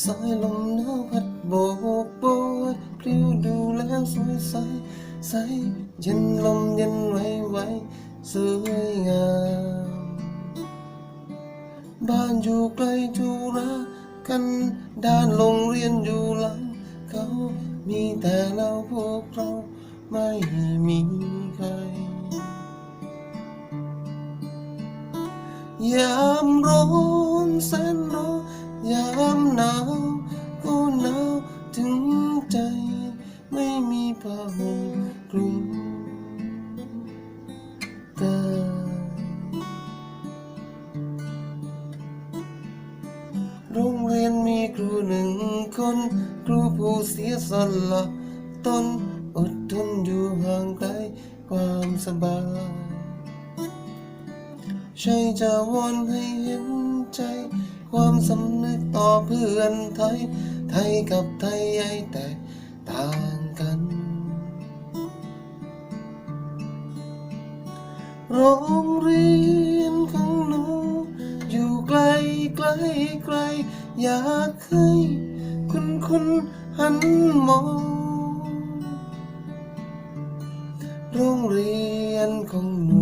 สายลมหนาวพัดโบกโบยพลิ้วดูแล้วสวยใส ใสเย็นลมเย็นไหว้ไว้สวยงาม บ้านอยู่ไกลจุรากันด้านโรงเรียนอยู่หลังเขามีแต่เราพวกเราไม่มีใครยามร้อนแสนร้อน ยามหนาวก็หนาวถึงใจ ไม่มีผ้าห่มคลุมกายโรงเรียนมีครูหนึ่งคน ครูผู้เสียสละตนอดทนอยู่ห่างไกลความสบายใช่จะวอนให้เห็นใจ ความสำนึกต่อเพื่อนไทย ไทยกับไทยใหญ่แต่ต่างกัน โรงเรียนของหนู อยู่ไกลไกลไกล อยากให้คุณคุณหันมอง โรงเรียนของหนู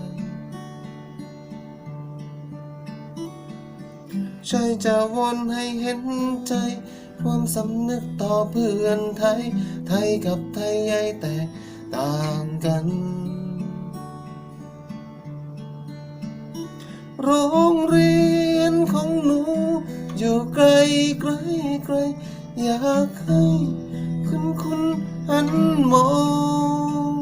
ใช่จะวอนให้เห็นใจความสำนึกต่อเพื่อนไทย ไทยกับไทยใหญ่แต่ต่างกัน โรงเรียนของหนู อยู่ไกลไกลไกล อยากให้คุณคุณหันมอง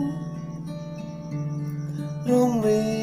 โรงเรียน